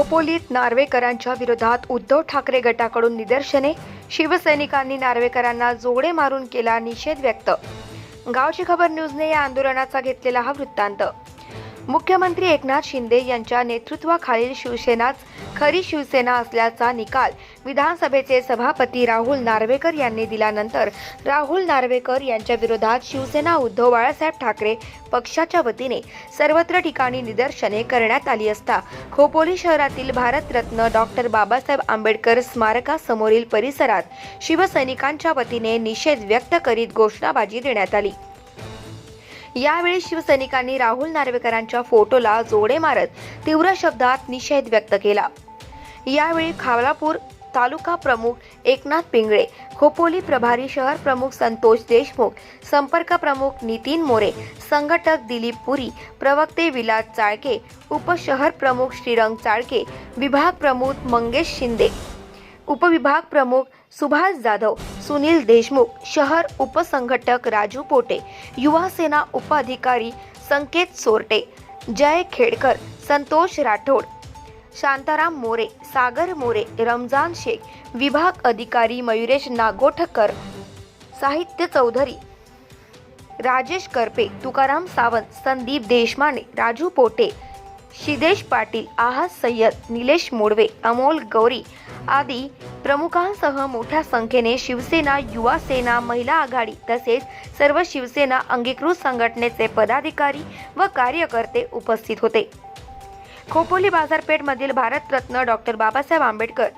खोपोलीत नार्वेकरांच्या विरोधात उद्धव ठाकरे गटाकडून निदर्शने. शिवसैनिकांनी नार्वेकरांना जोडे मारून केला निषेध व्यक्त. गावची खबर न्यूजने या आंदोलनाचा घेतलेला हा वृत्तांत. मुख्यमंत्री एकनाथ शिंदे यांच्या नेतृत्वाखालील शिवसेनाच खरी शिवसेना असल्याचा निकाल विधानसभेचे सभापती राहुल नार्वेकर यांनी दिल्यानंतर राहुल नार्वेकर यांच्या विरोधात शिवसेना उद्धव बाळासाहेब ठाकरे पक्षाच्या वतीने सर्वत्र ठिकाणी निदर्शने करण्यात आली असता खोपोली शहरातील भारतरत्न डॉक्टर बाबासाहेब आंबेडकर स्मारकासमोरील परिसरात शिवसैनिकांच्या वतीने निषेध व्यक्त करीत घोषणाबाजी देण्यात आली. यावेळी शिवसैनिकांनी राहुल नार्वेकरांच्या फोटोला जोडे मारत तीव्र शब्दात निषेध व्यक्त केला. यावेळी खावलापूर तालुका प्रमुख एकनाथ पिंगळे खोपोली प्रभारी शहर प्रमुख संतोष देशमुख संपर्क प्रमुख नितीन मोरे संघटक दिलीप पुरी प्रवक्ते विलास चाळके उपशहर प्रमुख श्रीरंग चाळके विभाग प्रमुख मंगेश शिंदे उपविभाग प्रमुख सुभाष जाधव सुनील देशमुख शहर उपसंघटक राजू पोटे युवा सेना उपाधिकारी संकेत सोरटे जय खेडकर संतोष राठोड शांताराम मोरे सागर मोरे रमजान शेख विभाग अधिकारी मयुरेश नागोठकर साहित्य चौधरी राजेश करपे तुकाराम सावंत संदीप देशमाने राजू पोटे शिदेश पाटील आहास सय्यद निलेश मोडवे अमोल गौरी आदी प्रमुखांसह मोठ्या संख्येने शिवसेना युवा सेना महिला आघाडी तसेच सर्व शिवसेना अंगीकृत संघटनेचे पदाधिकारी व कार्यकर्ते उपस्थित होते. खोपोली बाजारपेठमधील भारतरत्न डॉक्टर बाबासाहेब आंबेडकर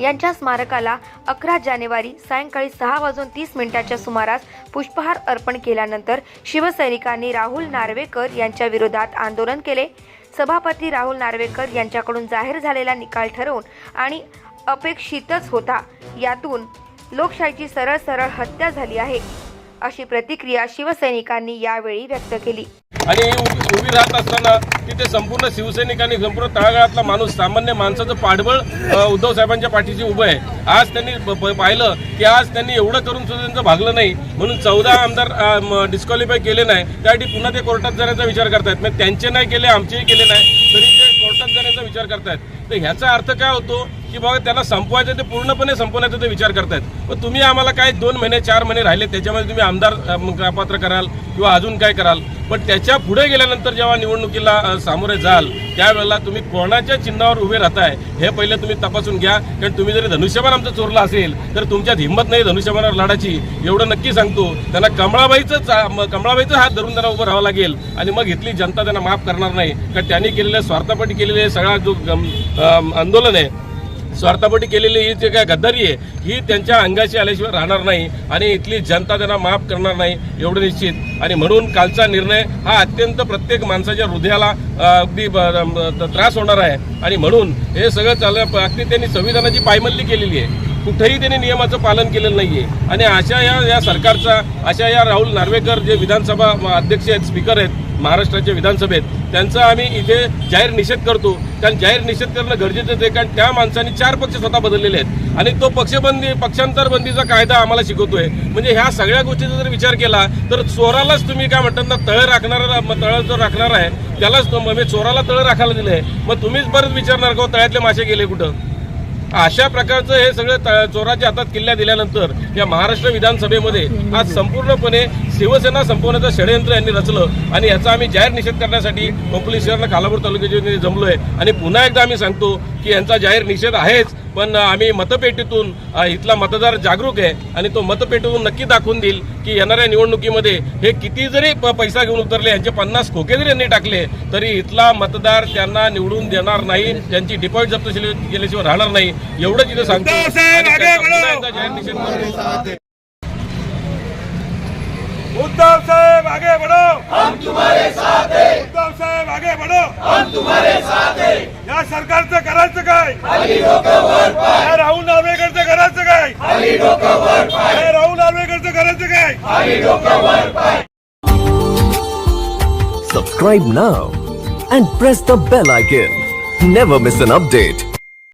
यांच्या स्मारकाला अकरा जानेवारी सायंकाळी सहा वाजून तीस मिनिटाच्या सुमारास पुष्पहार अर्पण केल्यानंतर शिवसैनिकांनी राहुल नार्वेकर यांच्या विरोधात आंदोलन केले. सभापती राहुल नार्वेकर यांच्याकडून जाहीर झालेला निकाल ठरवून आणि अपेक्षितच होता. यातून लोकशाहीची सरळ सरळ हत्या झाली आहे अशी प्रतिक्रिया शिवसैनिकांनी यावेळी व्यक्त केली. आणि उभी राहत असताना तिथे संपूर्ण शिवसैनिकांनी संपूर्ण तळागाळातला माणूस सामान्य माणसाचं पाठबळ उद्धव साहेबांच्या पाठीशी उभं आहे. आज त्यांनी प- पाहिलं की आज त्यांनी एवढं करून सुद्धा त्यांचं भागलं नाही म्हणून चौदा आमदार डिस्क्वालिफाय केले नाही. त्यासाठी पुन्हा ते कोर्टात जाण्याचा विचार करतायत. म्हणजे त्यांचे नाही केले आमचेही केले नाही तरी ते कोर्टात जाण्याचा विचार करतायत. तर ह्याचा अर्थ काय होतो की बाबा त्याला संपवायचं ते पूर्णपणे संपवण्याचा ते विचार करतायत. मग तुम्ही आम्हाला काय दोन महिने चार महिने राहिले त्याच्यामध्ये तुम्ही आमदार पात्र कराल किंवा अजून काय कराल? पण त्याच्या पुढे गेल्यानंतर जेव्हा निवडणुकीला सामोरे जाल त्यावेळेला तुम्ही कोणाच्या चिन्हावर उभे राहताय हे पहिले तुम्ही तपासून घ्या. कारण तुम्ही जरी धनुष्यबाण आमचं चोरला असेल तर तुमच्यात हिंमत नाही धनुष्यबाणावर लढायची. एवढं नक्की सांगतो. त्यांना कमळाबाईचंच कमळाबाईचं हात धरून त्यांना उभं राहावं लागेल. आणि मग इथली जनता त्यांना माफ करणार नाही. कारण त्यांनी केलेलं स्वार्थापटी केलेले सगळा जो गम- आंदोलन आहे स्वार्थापोटी केलेली ही जे काय गद्दारी आहे ही त्यांच्या अंगाशी आल्याशिवाय राहणार नाही आणि इथली जनता त्यांना माफ करणार नाही एवढं निश्चित. आणि म्हणून कालचा निर्णय हा अत्यंत प्रत्येक माणसाच्या हृदयाला अगदी त्रास होणार आहे. आणि म्हणून हे सगळं चाललं अगदी त्यांनी संविधानाची पायमल्ली केलेली आहे. कुठेही त्यांनी नियमाचं पालन केलेलं नाही आहे आणि अशा या या सरकारचा अशा या राहुल नार्वेकर जे विधानसभा अध्यक्ष आहेत स्पीकर आहेत महाराष्ट्राच्या विधानसभेत. त्यांचा आम्ही इथे जाहीर निषेध करतो. कारण जाहीर निषेध करणं गरजेचंच आहे कारण त्या माणसाने चार पक्ष स्वतः बदललेले आहेत. आणि तो पक्षबंदी पक्षांतर बंदीचा कायदा आम्हाला शिकवतोय. म्हणजे ह्या सगळ्या गोष्टीचा जर विचार केला तर चोरालाच तुम्ही काय म्हणतात ना तळ राखणारा तळ जो राखणार आहे त्यालाच म्हणजे चोराला तळ राखायला दिलंय. मग तुम्हीच बरंच विचारणार का हो, तळ्यातले मासे गेले कुठं? अशा प्रकारचं हे सगळं चोराच्या हातात किल्ल्या दिल्यानंतर या महाराष्ट्र विधानसभेमध्ये आज संपूर्णपणे शिवसेना संपवण्याचं षडयंत्र यांनी रचलं आणि याचा आम्ही जाहीर निषेध करण्यासाठी खोपोली शहराला खालापूर तालुक्याचे जमलोय. आणि पुन्हा एकदा आम्ही सांगतो की यांचा जाहीर निषेध आहेच पण आम्ही मतपेटीतून इथला मतदार जागरूक आहे आणि तो मतपेटीतून नक्की दाखवून देईल की येणाऱ्या निवडणुकीमध्ये हे किती जरी पैसा घेऊन उतरले यांचे पन्नास खोके जरी यांनी टाकले तरी इथला मतदार त्यांना निवडून देणार नाही त्यांची डिपॉझिट जप्त केली- केल्याशिवाय राहणार नाही. एवढंच इथं सांगतो. उद्धव साहेब आगे बढ़ो। हम तुम्हारे साथ हैं। उद्धव साहेब आगे बढ़ो। हम तुम्हारे साथ हैं। या सरकारचं करायचं काय या राहुल नार्वेकरचं करायचं काय या राहुल नार्वेकरचं करायचं काय Subscribe now and press the bell icon. Never miss an update.